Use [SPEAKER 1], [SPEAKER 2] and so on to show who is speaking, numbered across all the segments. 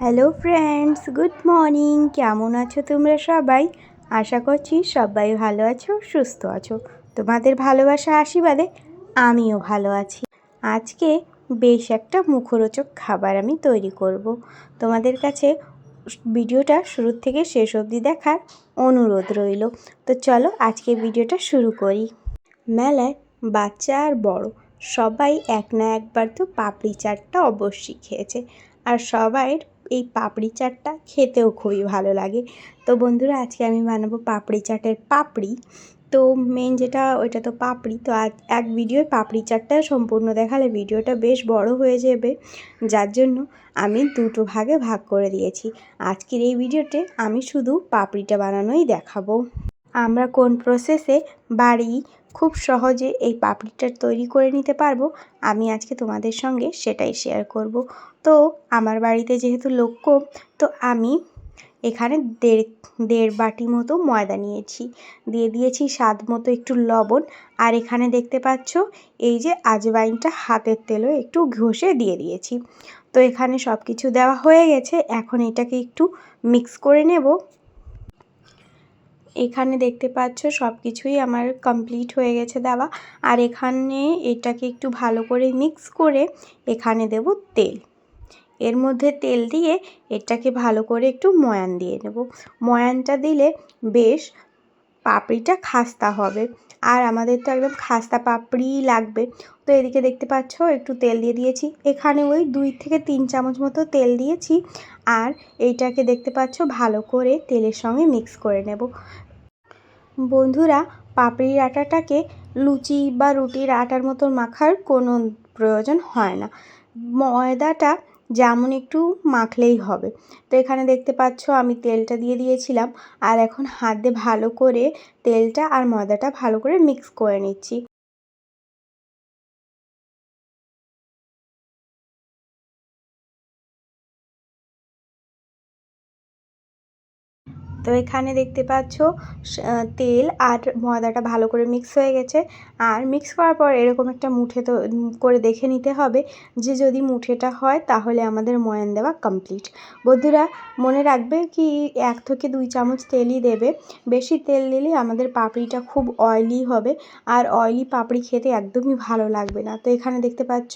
[SPEAKER 1] Hello friends good morning কেমন আছো তোমরা সবাই? আশা করছি সবাই ভালো আছো, সুস্থ আছো। তোমাদের ভালোবাসা আশীর্বাদে আমিও ভালো আছি। আজকে বেশ একটা মুখরোচক খাবার আমি তৈরি করব। তোমাদের কাছে ভিডিওটা শুরু থেকে শেষ অবধি দেখার অনুরোধ রইল। তো চলো আজকে ভিডিওটা শুরু করি। মেলায় বাচ্চা আর বড় সবাই এক না একবার তো পাপড়ি চাটটা অবশ্যই খেয়েছে। আর সবাই এই পাপড়ি চাটটা খেতেও খুবই ভালো লাগে। তো বন্ধুরা, আজকে আমি বানাবো পাপড়ি চাটের পাপড়ি। তো মেন যেটা, ওইটা তো পাপড়ি। তো আজ এক ভিডিও পাপড়ি চাটটা সম্পূর্ণ দেখালে ভিডিওটা বেশ বড় হয়ে যাবে। যার জন্য আমি দুটো ভাগে ভাগ করে দিয়েছি। আজকের এই ভিডিওতে আমি শুধু পাপড়িটা বানানোই দেখাবো। আমরা কোন প্রসেসে বাড়ি খুব সহজে এই পাপড়িটা তৈরি করে নিতে পারব। আমি আজকে তোমাদের সঙ্গে সেটাই শেয়ার করব। তো আমার বাড়িতে যেহেতু লোক কম, তো আমি এখানে দেড় দেড় বাটি মতো ময়দা নিয়েছি। দিয়ে দিয়েছি স্বাদ মতো একটু লবণ। আর এখানে দেখতে পাচ্ছ, এই যে আজওয়াইনটা হাতের তেলও একটু ঘষে দিয়ে দিয়েছি। তো এখানে সব কিছু দেওয়া হয়ে গেছে। এখন এটাকে একটু মিক্স করে নেব। এখানে দেখতে পাচ্ছ সব কিছুই আমার কমপ্লিট হয়ে গেছে দেওয়া। আর এখানে এটাকে একটু ভালো করে মিক্স করে এখানে দেব তেল। এর মধ্যে তেল দিয়ে এটাকে ভালো করে একটু ময়ান দিয়ে নেব। ময়ানটা দিলে বেশ পাপড়িটা খাস্তা হবে। আর আমাদের তো একদম খাস্তা পাপড়ি লাগবে। তো এদিকে দেখতে পাচ্ছ একটু তেল দিয়ে দিয়েছি। এখানে ওই দুই থেকে তিন চামচ মতো তেল দিয়েছি। আর এইটাকে দেখতে পাচ্ছ ভালো করে তেলের সঙ্গে মিক্স করে নেব। বন্ধুরা পাপড়ির আটাটাকে লুচি বা রুটির আটার মতো মাখার কোনো প্রয়োজন হয় না। ময়দাটা যেমন একটু মাখলেই হবে। তো এখানে দেখতে পাচ্ছ, আমি তেলটা দিয়ে দিয়েছিলাম। আর এখন হাতে ভালো করে তেলটা আর ময়দাটা ভালো করে মিক্স করে নিচ্ছি। তো এখানে দেখতে পাচ্ছ তেল আর ময়দাটা ভালো করে মিক্স হয়ে গেছে। আর মিক্স করার পর এরকম একটা মুঠে তো করে দেখে নিতে হবে যে যদি মুঠেটা হয় তাহলে আমাদের ময়ান দেওয়া কমপ্লিট বন্ধুরা, মনে রাখবে কি এক থেকে দুই চামচ তেলই দেবে। বেশি তেল দিলে আমাদের পাপড়িটা খুব অয়েলি হবে আর অয়েলি পাপড়ি খেতে একদমই ভালো লাগবে না। তো এখানে দেখতে পাচ্ছ,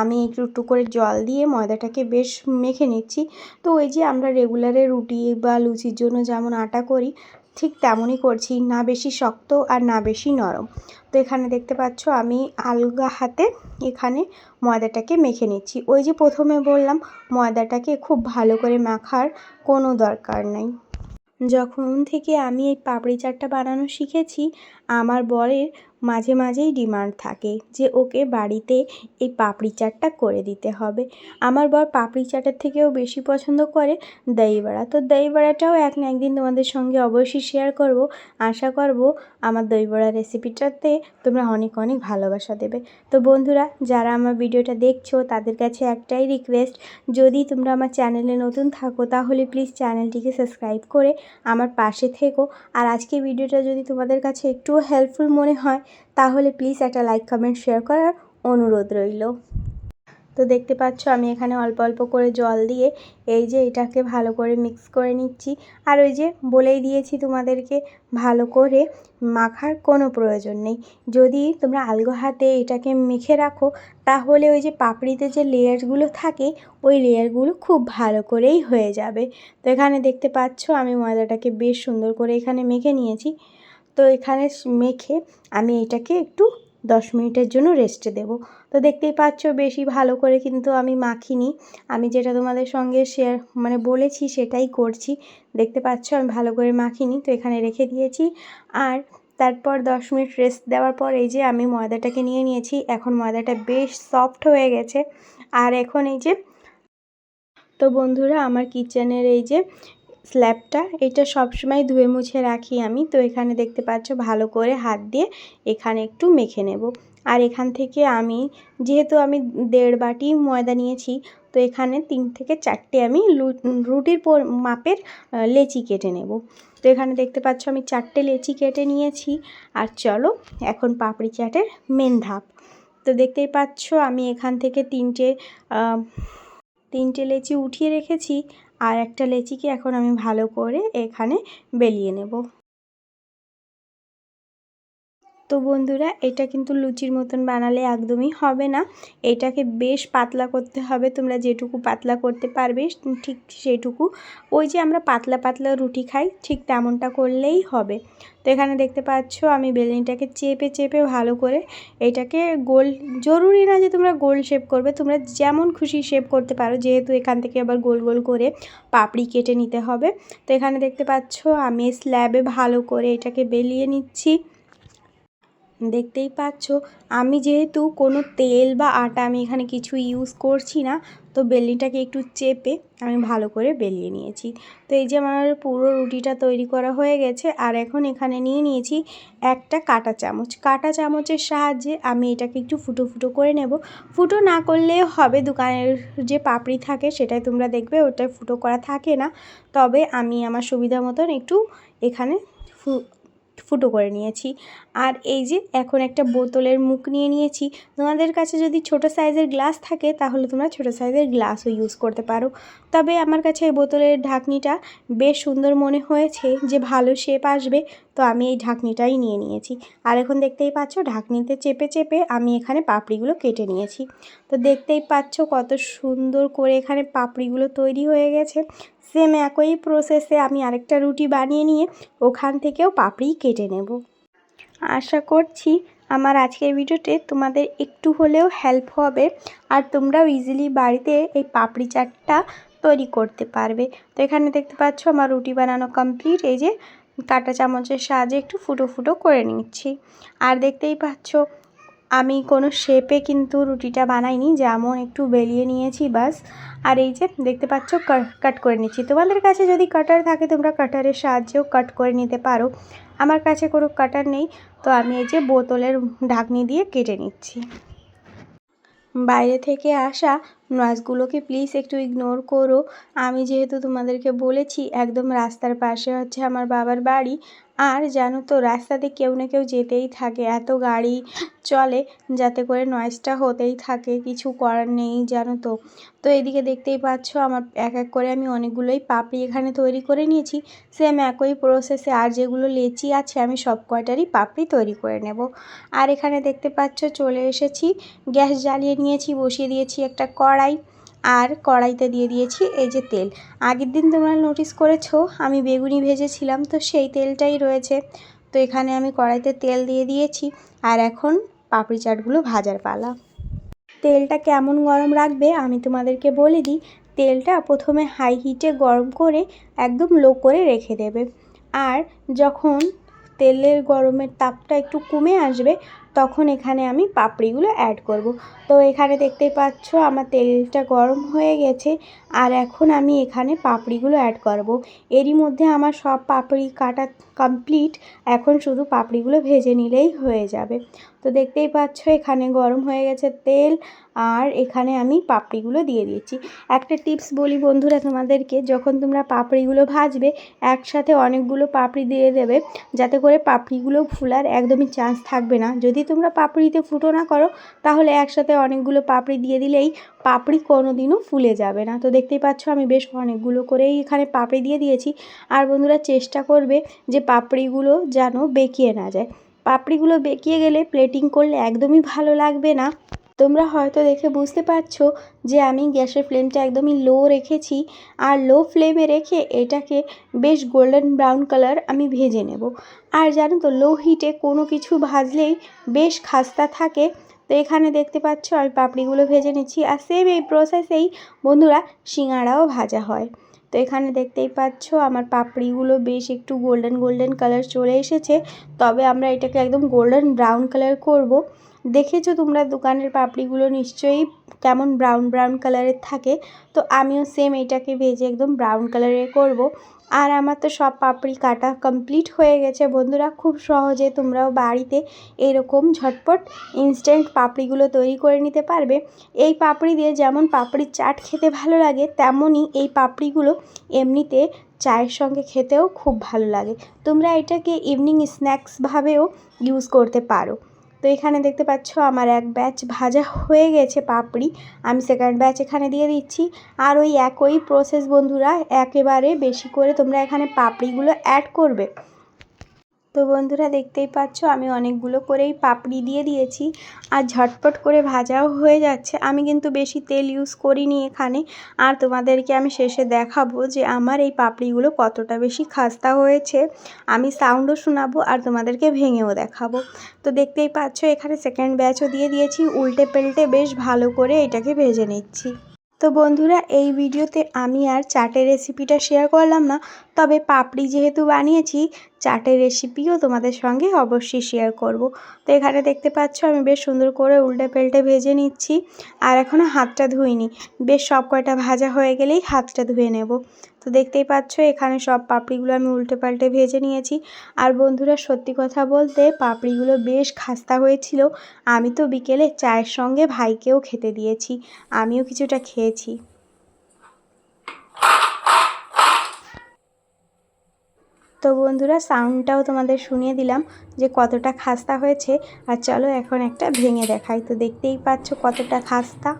[SPEAKER 1] আমি একটু একটু করে জল দিয়ে ময়দাটাকে বেশ মেখে নিচ্ছি। তো ওই যে আমরা রেগুলারে রুটি বা লুচির জন্য যেমন আটা করি, ঠিক তেমনই করছি। না বেশি শক্ত আর না বেশি নরম। তো এখানে দেখতে পাচ্ছ আমি আলগা হাতে এখানে ময়দাটাকে মেখে নিচ্ছি। ওই যে প্রথমে বললাম, ময়দাটাকে খুব ভালো করে মাখার কোনো দরকার নেই। যখন থেকে আমি এই পাপড়ি চাটটা বানানো শিখেছি, আমার বরের মাঝে মাঝেই ডিমান্ড থাকে যে ওকে বাড়িতে এই পাপড়ি চাটটা করে দিতে হবে। আমার বর পাপড়ি চাটের থেকেও বেশি পছন্দ করে দই বড়া তো দই বড়াটাও এক না একদিন তোমাদের সঙ্গে অবশ্যই শেয়ার করব। আশা করব আমার দই বড়া রেসিপিটাতে তোমরা অনেক অনেক ভালোবাসা দেবে। তো বন্ধুরা, যারা আমার ভিডিওটা দেখছ, তাদের কাছে একটাই রিকোয়েস্ট যদি তোমরা আমার চ্যানেলে নতুন থাকো, তাহলে প্লিজ চ্যানেলটিকে সাবস্ক্রাইব করে আমার পাশে থেকো। আর আজকে ভিডিওটা যদি তোমাদের কাছে একটুও হেল্পফুল মনে হয় তাহলে প্লিজ একটা লাইক কমেন্ট শেয়ার করার অনুরোধ রইল। তো দেখতে পাচ্ছ আমি এখানে অল্প অল্প করে জল দিয়ে এই যে এটাকে ভালো করে মিক্স করে নিচ্ছি। আর ওই যে বলেই দিয়েছি তোমাদেরকে, ভালো করে মাখার কোনো প্রয়োজন নেই। যদি তোমরা আলগো হাতে এটাকে মেখে রাখো, তাহলে ওই যে পাপড়িতে যে লেয়ারগুলো থাকে, ওই লেয়ারগুলো খুব ভালো করেই হয়ে যাবে। তো এখানে দেখতে পাচ্ছ আমি ময়দাটাকে বেশ সুন্দর করে এখানে মেখে নিয়েছি। তো এখানে মেখে আমি এটাকে একটু দশ মিনিটের জন্য রেস্টে দেব। তো দেখতেই পাচ্ছ বেশি ভালো করে কিন্তু আমি মাখিনি। আমি যেটা তোমাদের সঙ্গে শেয়ার মানে বলেছি সেটাই করছি। দেখতে পাচ্ছ আমি ভালো করে মাখিনি, তো এখানে রেখে দিয়েছি। আর তারপর দশ মিনিট রেস্ট দেওয়ার পর এই যে আমি ময়দাটাকে নিয়ে নিয়েছি। এখন ময়দাটা বেশ সফট হয়ে গেছে। আর এখন এই যে, তো বন্ধুরা আমার কিচেনের এই যে স্ল্যাবটা এটা সবসময় ধুয়ে মুছে রাখি আমি। তো এখানে দেখতে পাচ্ছ ভালো করে হাত দিয়ে এখানে একটু মেখে নেব। আর এখান থেকে আমি, যেহেতু আমি দেড় বাটি ময়দা নিয়েছি, তো এখানে তিন থেকে চারটে আমি রুটির মাপের লেচি কেটে নেব। তো এখানে দেখতে পাচ্ছ আমি চারটে লেচি কেটে নিয়েছি। আর চলো এখন পাপড়ি চাটের মেন ধাপ। তো দেখতেই পাচ্ছ আমি এখান থেকে তিনটে তিনটে লেচি উঠিয়ে রেখেছি। আর একটা লেচিকে এখন আমি ভালো করে এখানে বেলিয়ে নেব। তো বন্ধুরা, এটা কিন্তু লুচির মতন বানালে একদমই হবে না। এটাকে বেশ পাতলা করতে হবে, তোমরা যেটুকু পাতলা করতে পারবে, ঠিক সেটুকু। ওই যে আমরা পাতলা পাতলা রুটি খাই, ঠিক তেমনটা করলেই হবে। তো এখানে দেখতে পাচ্ছ, আমি বেলনিটাকে চেপে চেপে ভালো করে এটাকে গোল, জরুরি না যে তোমরা গোল শেপ করবে, তোমরা যেমন খুশি শেপ করতে পারো, যেহেতু এখান থেকে আবার গোল গোল করে পাপড়ি কেটে নিতে হবে। তো এখানে দেখতে পাচ্ছ, আমি স্ল্যাবে ভালো করে এটাকে বেলিয়ে নিচ্ছি। দেখতেই পাচ্ছ, আমি যেহেতু কোনো তেল বা আটা আমি এখানে কিছু ইউজ করছি না, তো বেলনিটাকে একটু চেপে আমি ভালো করে বেলিয়ে নিয়েছি। তো এই যে আমার পুরো রুটিটা তৈরি করা হয়ে গেছে, আর এখন এখানে নিয়ে নিয়েছি একটা কাটা চামচ। কাটা চামচের সাহায্যে আমি এটাকে একটু ফুটো ফুটো করে নেব। ফুটো না করলে হবে, দোকানের যে পাপড়ি থাকে সেটাই তোমরা দেখবে ওটাই ফুটো করা থাকে না। তবে আমি আমার সুবিধা মতন একটু এখানে ফু ফুটো করে নিয়েছি। আর এই যে এখন একটা বোতলের মুখ নিয়ে নিয়েছি। তোমাদের কাছে যদি ছোট সাইজের গ্লাস থাকে, তাহলে তোমরা ছোট সাইজের গ্লাসও ইউজ করতে পারো। তবে আমার কাছে এই বোতলের ঢাকনিটা বেশ সুন্দর মনে হয়েছে যে ভালো শেপ আসবে, তো আমি এই ঢাকনিটাই নিয়ে নিয়েছি। আর এখন দেখতেই পাচ্ছ, ঢাকনিতে চেপে চেপে আমি এখানে পাপড়িগুলো কেটে নিয়েছি। তো দেখতেই পাচ্ছ কত সুন্দর করে এখানে পাপড়িগুলো তৈরি হয়ে গেছে। সেম একই প্রসেসে আমি আরেকটা রুটি বানিয়ে নিয়ে ওখান থেকেও পাপড়ি কেটে নেব। আশা করছি আমার আজকের ভিডিওতে তোমাদের একটু হলেও হেল্প হবে আর তোমরাও ইজিলি বাড়িতে এই পাপড়ি চাটটা তৈরি করতে পারবে। তো এখানে দেখতে পাচ্ছ আমার রুটি বানানো কমপ্লিট এই যে কাটা চামচের সাহায্যে একটু ফুটো ফুটো করে নিচ্ছি। আর দেখতেই পাচ্ছ আমি কোনো শেপে কিন্তু রুটিটা বানাইনি, যেমন একটু বেলিয়ে নিয়েছি বাস আর এই যে দেখতে পাচ্ছ কাট করে নিচ্ছি। তোমাদের কাছে যদি কাটার থাকে, তোমরা কাটারের সাহায্যেও কাট করে নিতে পারো। আমার কাছে কোনো কাটার নেই, তো আমি এই যে বোতলের ঢাকনি দিয়ে কেটে নিচ্ছি। বাইরে থেকে আসা নয়েজগুলোকে প্লিজ একটু ইগনোর করো। আমি যেহেতু তোমাদেরকে বলেছি, একদম রাস্তার পাশে হচ্ছে আমার বাবার বাড়ি। আর জানো তো, রাস্তাতে কেউ না কেউ যেতেই থাকে। এত গাড়ি চলে যাতে করে নয়েজটা হতেই থাকে, কিছু করার নেই জানো তো। তো এদিকে দেখতেই পাচ্ছ, আমার এক এক করে আমি অনেকগুলোই পাপড়ি এখানে তৈরি করে নিয়েছি। সেম একই প্রসেসে আর যেগুলো লেচি আছে, আমি সব কয়টারই পাপড়ি তৈরি করে নেব। আর এখানে দেখতে পাচ্ছ, চলে এসেছি। গ্যাস জ্বালিয়ে নিয়েছি, বসিয়ে দিয়েছি একটা কড়াই। আর কড়াইতে দিয়ে দিয়েছি এই যে তেল। আগের দিন তোমরা নোটিস করেছ, আমি বেগুনি ভেজেছিলাম, তো সেই তেলটাই রয়েছে। তো এখানে আমি কড়াইতে তেল দিয়ে দিয়েছি আর এখন পাপড়ি চাটগুলো ভাজার পালা। তেলটা কেমন গরম রাখবে আমি তোমাদেরকে বলে দিই। তেলটা প্রথমে হাই হিটে গরম করে একদম লো করে রেখে দেবে। আর যখন তেলের গরমের তাপটা একটু কমে আসবে তখন এখানে আমি পাপড়িগুলো অ্যাড করব। তো এখানে দেখতেই পাচ্ছ আমার তেলটা গরম হয়ে গেছে, আর এখন আমি এখানে পাপড়িগুলো অ্যাড করব। এরই মধ্যে আমার সব পাপড়ি কাটা কমপ্লিট এখন শুধু পাপড়িগুলো ভেজে নিলেই হয়ে যাবে তো দেখতেই পাচ্ছ এখানে গরম হয়ে গেছে তেল, আর এখানে আমি পাপড়িগুলো দিয়ে দিয়েছি একটা টিপস বলি বন্ধুরা তোমাদেরকে, যখন তোমরা পাপড়িগুলো ভাজবে, একসাথে অনেকগুলো পাপড়ি দিয়ে দেবে, যাতে করে পাপড়িগুলো ফুলার একদমই চান্স থাকবে না যদি তোমরা পাপড়িতে ফুটো না করো, তাহলে একসাথে অনেকগুলো পাপড়ি দিয়ে দিলেই পাপড়ি কোনো দিনও ফুলে যাবে না। তো দেখতেই পাচ্ছ, আমি বেশ অনেকগুলো করেই এখানে পাপড়ি দিয়ে দিয়েছি। আর বন্ধুরা, চেষ্টা করবে যে পাপড়িগুলো যেন বেঁকিয়ে না যায়। পাপড়িগুলো বেঁকিয়ে গেলে প্লেটিং করলে একদমই ভালো লাগবে না। তোমরা হয়তো দেখে বুঝতে পারছ যে আমি গ্যাসের ফ্লেমটা একদমই লো রেখেছি আর লো ফ্লেমে রেখে এটাকে বেশ গোল্ডেন ব্রাউন কালার আমি ভেজে নেব। আর জানো তো, লো হিটে কোনো কিছু ভাজলেই বেশ খাস্তা থাকে। তো এখানে দেখতে পাচ্ছ, আমি পাপড়িগুলো ভেজে নিচ্ছি। আর সেম এই প্রসেসেই বন্ধুরা সিঙাড়াও ভাজা হয়। তো এখানে দেখতেই পাচ্ছ, আমার পাপড়িগুলো বেশ একটু গোল্ডেন গোল্ডেন কালার চলে এসেছে। তবে আমরা এটাকে একদম গোল্ডেন ব্রাউন কালার করব। দেখেছ তোমরা দোকানের পাপড়িগুলো? নিশ্চয়ই কেমন ব্রাউন ব্রাউন কালারের থাকে। তো আমিও সেম এটাকে ভেজে একদম ব্রাউন কালারের করব। আর আমার তো সব পাপড়ি কাটা কমপ্লিট হয়ে গেছে। বন্ধুরা, খুব সহজে তোমরাও বাড়িতে এরকম ঝটপট ইনস্ট্যান্ট পাপড়িগুলো তৈরি করে নিতে পারবে। এই পাপড়ি দিয়ে যেমন পাপড়ির চাট খেতে ভালো লাগে, তেমনই এই পাপড়িগুলো এমনিতে চায়ের সঙ্গে খেতেও খুব ভালো লাগে। তোমরা এটাকে ইভিনিং স্ন্যাক্সভাবেও ইউজ করতে পারো। তো এখানে দেখতে পাচ্ছ আমার এক ব্যাচ ভাজা হয়ে গেছে পাপড়ি। আমি সেকেন্ড ব্যাচ এখানে দিয়ে দিচ্ছি। আর ওই একই প্রসেস বন্ধুরা, একেবারে বেশি করে তোমরা এখানে পাপড়িগুলো অ্যাড করবে। তো বন্ধুরা দেখতেই পাচ্ছ, আমি অনেকগুলো করেই পাপড়ি দিয়ে দিয়েছি। আর ঝটপট করে ভাজাও হয়ে যাচ্ছে। আমি কিন্তু বেশি তেল ইউজ করিনি এখানে। আর তোমাদেরকে আমি শেষে দেখাবো যে আমার এই পাপড়িগুলো কতটা বেশি খাস্তা হয়েছে। আমি সাউন্ডও শোনাবো আর তোমাদেরকে ভেঙেও দেখাবো। তো দেখতেই পাচ্ছ, এখানে সেকেন্ড ব্যাচও দিয়ে দিয়েছি। উল্টে পেল্টে বেশ ভালো করে এটাকে ভেজে নিচ্ছি। তো বন্ধুরা, এই ভিডিওতে আমি আর চাটের রেসিপিটা শেয়ার করলাম না। তবে পাপড়ি যেহেতু বানিয়েছি চাটের রেসিপিও তোমাদের সঙ্গে অবশ্যই শেয়ার করব। তো এখানে দেখতে পাচ্ছ, আমি বেশ সুন্দর করে উল্টে পেল্টে ভেজে নিচ্ছি। আর এখনও হাতটা ধুইনি। বেশ সব কয়টা ভাজা হয়ে গেলেই হাতটা ধুয়ে নেব। তো দেখতেই পাচ্ছ, এখানে সব পাপড়িগুলো আমি উল্টে পাল্টে ভেজে নিয়েছি। আর বন্ধুরা, সত্যি কথা বলতে পাপড়িগুলো বেশ খাস্তা হয়েছিল। আমি তো বিকেলে চায়ের সঙ্গে ভাইকেও খেতে দিয়েছি। আমিও কিছুটা খেয়েছি। তো বন্ধুরা সাউন্ডটাও তোমাদের শুনিয়ে দিলাম যে কতটা খাস্তা হয়েছে। আর চলো এখন একটা ভেঙে দেখাই। তো দেখতেই পাচ্ছ কতটা খাস্তা।